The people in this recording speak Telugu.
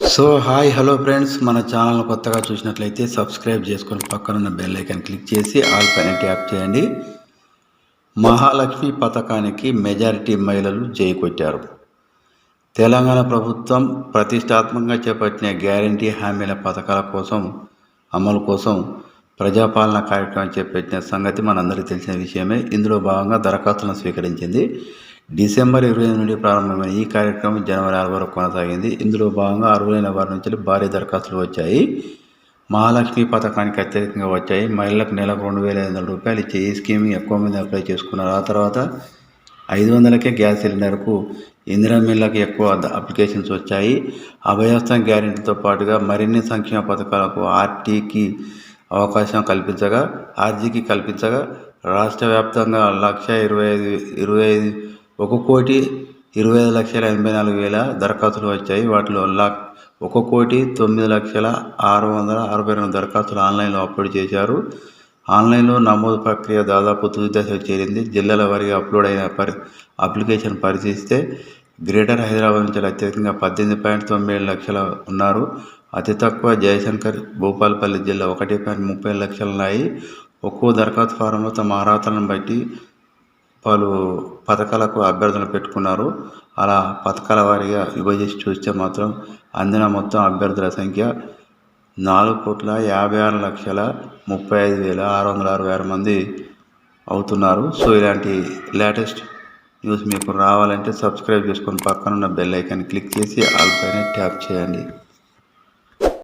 సో హాయ్ హలో ఫ్రెండ్స్ మన ఛానల్ కొత్తగా చూసినట్లయితే సబ్స్క్రైబ్ చేసుకొని పక్కనున్న బెల్ ఐకాన్ క్లిక్ చేసి ఆల్ పైన ట్యాప్ చేయండి. మహాలక్ష్మి పథకానికి మెజారిటీ మహిళలు జైకొట్టారు తెలంగాణ ప్రభుత్వం ప్రతిష్టాత్మకంగా చేపట్టిన గ్యారంటీ హామీల పథకాల కోసం అమలు కోసం ప్రజాపాలన కార్యక్రమం చేపట్టిన సంగతి మనందరికీ తెలిసిన విషయమే. ఇందులో భాగంగా దరఖాస్తులను స్వీకరించింది. డిసెంబర్ ఇరవై నుండి ప్రారంభమైన ఈ కార్యక్రమం జనవరి ఆరు వరకు కొనసాగింది. ఇందులో భాగంగా అర్హులైన వారి నుంచి భారీ దరఖాస్తులు వచ్చాయి. మహాలక్ష్మి పథకానికి అత్యధికంగా వచ్చాయి. మహిళలకు నెలకు రెండు వేల ఐదు వందల రూపాయలు ఇచ్చే ఈ స్కీమ్ ఎక్కువ మంది అప్లై చేసుకున్నారు. ఆ తర్వాత ఐదు వందలకే గ్యాస్ సిలిండర్కు ఇందిరా మిల్లకు ఎక్కువ అప్లికేషన్స్ వచ్చాయి. అభయస్థం గ్యారెంటీతో పాటుగా మరిన్ని సంక్షేమ పథకాలకు ఆర్టీకి అవకాశం కల్పించగా ఆర్జీకి కల్పించగా రాష్ట్ర వ్యాప్తంగా లక్ష ఇరవై ఐదు ఇరవై ఐదు ఒక కోటి ఇరవై ఐదు లక్షల ఎనభై నాలుగు వేల దరఖాస్తులు వచ్చాయి. వాటిలో లక్ ఒక కోటి తొమ్మిది లక్షల ఆరు వందల అరవై రెండు దరఖాస్తులు ఆన్లైన్లో అప్లోడ్ చేశారు. ఆన్లైన్లో నమోదు ప్రక్రియ దాదాపు తుది దశకు చేరింది. జిల్లాల వారీగా అప్లోడ్ అయిన పరి అప్లికేషన్ పరిశీలిస్తే గ్రేటర్ హైదరాబాద్ నుంచి అత్యధికంగా పద్దెనిమిది పాయింట్ తొంభై ఏడు లక్షల ఉన్నారు. అతి తక్కువ జయశంకర్ భూపాలపల్లి జిల్లా ఒకటి పాయింట్ ముప్పై లక్షలు ఉన్నాయి ఒక్కో దరఖాస్తు ఫారంలో తమ అర్హతలను బట్టి పలు పథకాలకు అభ్యర్థన పెట్టుకున్నారు. అలా పథకాల వారీగా విభజించి చూస్తే మాత్రం అందిన మొత్తం అభ్యర్థుల సంఖ్య నాలుగు కోట్ల యాభై ఆరు లక్షల ముప్పై ఐదు వేల ఆరు వందల అరవై ఆరు మంది అవుతున్నారు. సో ఇలాంటి లేటెస్ట్ న్యూస్ మీకు రావాలంటే సబ్స్క్రైబ్ చేసుకొని పక్కన ఉన్న బెల్ ఐకాన్ క్లిక్ చేసి ఆల్ పైన ట్యాప్ చేయండి.